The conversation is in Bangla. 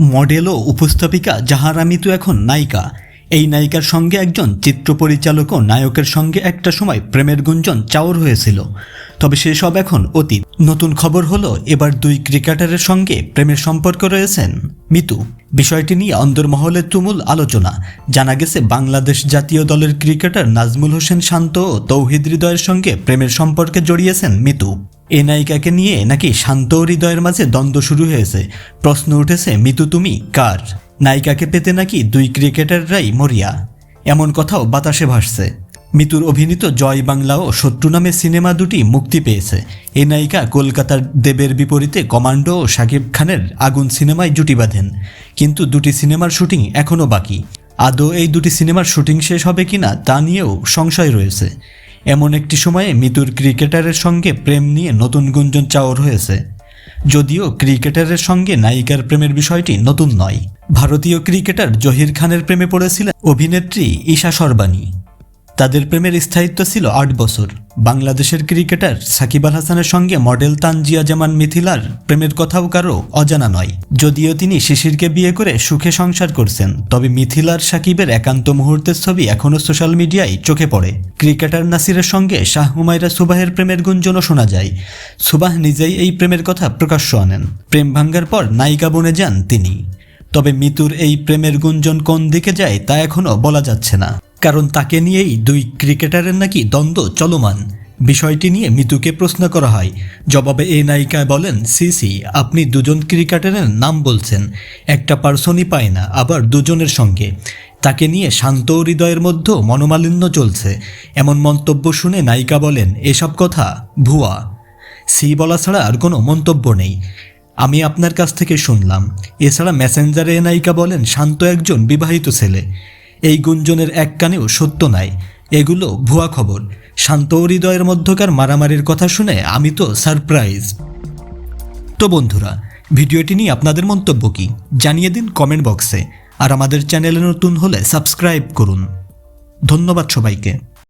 মডেল ও উপস্থাপিকা যাহারা মিতু এখন নায়িকা। এই নায়িকার সঙ্গে একজন চিত্র পরিচালক ও নায়কের সঙ্গে একটা সময় প্রেমের গুঞ্জন চাওর হয়েছিল। তবে সেসব এখন অতীত। নতুন খবর হলো, এবার দুই ক্রিকেটারের সঙ্গে প্রেমের সম্পর্ক রয়েছেন মিতু। বিষয়টি নিয়ে অন্দরমহলে তুমুল আলোচনা। জানা গেছে, বাংলাদেশ জাতীয় দলের ক্রিকেটার নাজমুল হোসেন শান্ত ও তৌহিদ হৃদয়ের সঙ্গে প্রেমের সম্পর্কে জড়িয়েছেন মিতু। এ নায়িকাকে নিয়ে নাকি শান্ত হৃদয়ের মাঝে দ্বন্দ্ব শুরু হয়েছে। প্রশ্ন উঠেছে, মিতু তুমি কার? নায়িকাকে পেতে নাকি দুই ক্রিকেটাররাই মরিয়া? এমন কথাও বাতাসে ভাসছে। মিতুর অভিনীত জয় বাংলা ও শত্রু নামে সিনেমা দুটি মুক্তি পেয়েছে। এই নায়িকা কলকাতার দেবের বিপরীতে কমান্ডো ও শাকিব খানের আগুন সিনেমায় জুটি বাঁধেন। কিন্তু দুটি সিনেমার শুটিং এখনও বাকি। আদৌ এই দুটি সিনেমার শুটিং শেষ হবে কিনা তা নিয়েও সংশয় রয়েছে। এমন একটি সময়ে মিতুর ক্রিকেটারের সঙ্গে প্রেম নিয়ে নতুন গুঞ্জন চাওয়ার হয়েছে। যদিও ক্রিকেটারের সঙ্গে নায়িকার প্রেমের বিষয়টি নতুন নয়। ভারতীয় ক্রিকেটার জহির খানের প্রেমে পড়েছিলেন অভিনেত্রী ঈশা সরবানী। তাদের প্রেমের স্থায়িত্ব ছিল আট বছর। বাংলাদেশের ক্রিকেটার সাকিব আল হাসানের সঙ্গে মডেল তানজিয়া জামান মিথিলার প্রেমের কথাও কারও অজানা নয়। যদিও তিনি শিশিরকে বিয়ে করে সুখে সংসার করছেন, তবে মিথিলার সাকিবের একান্ত মুহূর্তের ছবি এখনও সোশ্যাল মিডিয়ায় চোখে পড়ে। ক্রিকেটার নাসিরের সঙ্গে শাহ হুমায়রা সুবাহের প্রেমের গুঞ্জনও শোনা যায়। সুবাহ নিজেই এই প্রেমের কথা প্রকাশ্য আনেন। প্রেম ভাঙ্গার পর নায়িকা বনে যান তিনি। তবে মিতুর এই প্রেমের গুঞ্জন কোন দিকে যায় তা এখনও বলা যাচ্ছে না। কারণ তাকে নিয়েই দুই ক্রিকেটারের নাকি দ্বন্দ্ব চলমান। বিষয়টি নিয়ে মিতুকে প্রশ্ন করা হয়। জবাবে এ নায়িকা বলেন সিসি আপনি দুজন ক্রিকেটারের নাম বলছেন। একটা পার্সনই পায় না, আবার দুজনের সঙ্গে। তাকে নিয়ে শান্ত হৃদয়ের মধ্যেও মনোমালিন্য চলছে। এমন মন্তব্য শুনে নায়িকা বলেন, এসব কথা, ভুয়া। সি বলা ছাড়া আর কোনো মন্তব্য নেই। আমি আপনার কাছ থেকে শুনলাম। এছাড়া মেসেঞ্জারে এ নায়িকা বলেন, শান্ত একজন বিবাহিত ছেলে। এই গুঞ্জনের এক কানেও সত্য নাই। এগুলো ভুয়া খবর। শান্ত হৃদয়ের মধ্যকার মারামারির কথা শুনে আমি তো সারপ্রাইজ। তো বন্ধুরা, ভিডিওটি নিয়ে আপনাদের মন্তব্য কি? জানিয়ে দিন কমেন্ট বক্সে। আর আমাদের চ্যানেলে নতুন হলে সাবস্ক্রাইব করুন। ধন্যবাদ সবাইকে।